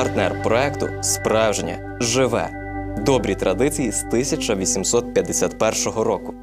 Партнер проекту Справжнє живе. Добрі традиції з 1851 року.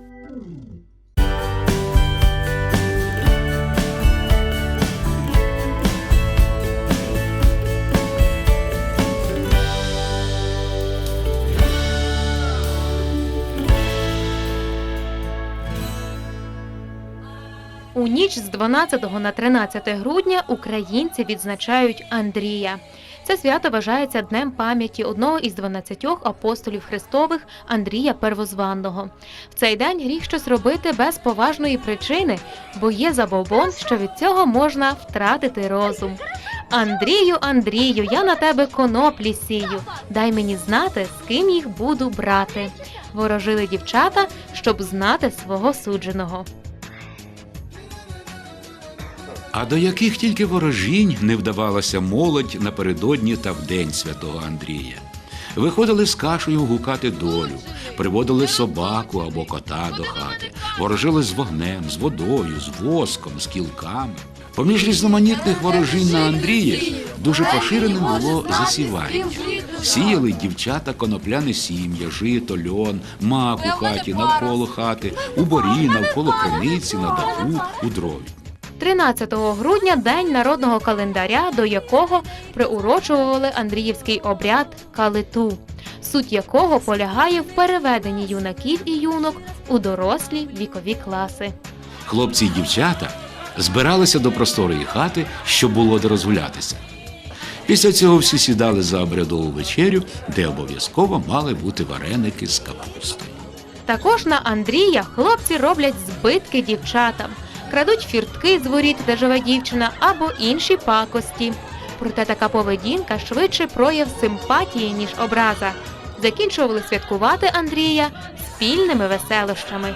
У ніч з 12 на 13 грудня українці відзначають Андрія. Це свято вважається днем пам'яті одного із 12 апостолів Христових Андрія Первозванного. В цей день гріх щось робити без поважної причини, бо є забобон, що від цього можна втратити розум. Андрію, Андрію, я на тебе коноплі сію. Дай мені знати, з ким їх буду брати. Ворожили дівчата, щоб знати свого судженого. А до яких тільки ворожінь не вдавалася молодь напередодні та в день святого Андрія. Виходили з кашею гукати долю, приводили собаку або кота до хати, ворожили з вогнем, з водою, з воском, з кілками. Поміж різноманітних ворожінь на Андрія дуже поширеним було засівання. Сіяли дівчата конопляне сім'я, жито, льон, мак у хаті, навколо хати, у борі, навколо криниці, на даху, у дрові. 13 грудня день народного календаря, до якого приурочували Андріївський обряд калиту, суть якого полягає в переведенні юнаків і юнок у дорослі вікові класи. Хлопці й дівчата збиралися до просторої хати, щоб було де розгулятися. Після цього всі сідали за обрядову вечерю, де обов'язково мали бути вареники з капустою. Також на Андрія хлопці роблять збитки дівчатам, крадуть фіртки з воріт, де живе дівчина, або інші пакості. Проте така поведінка швидше прояв симпатії, ніж образа. Закінчували святкувати Андрія спільними веселощами.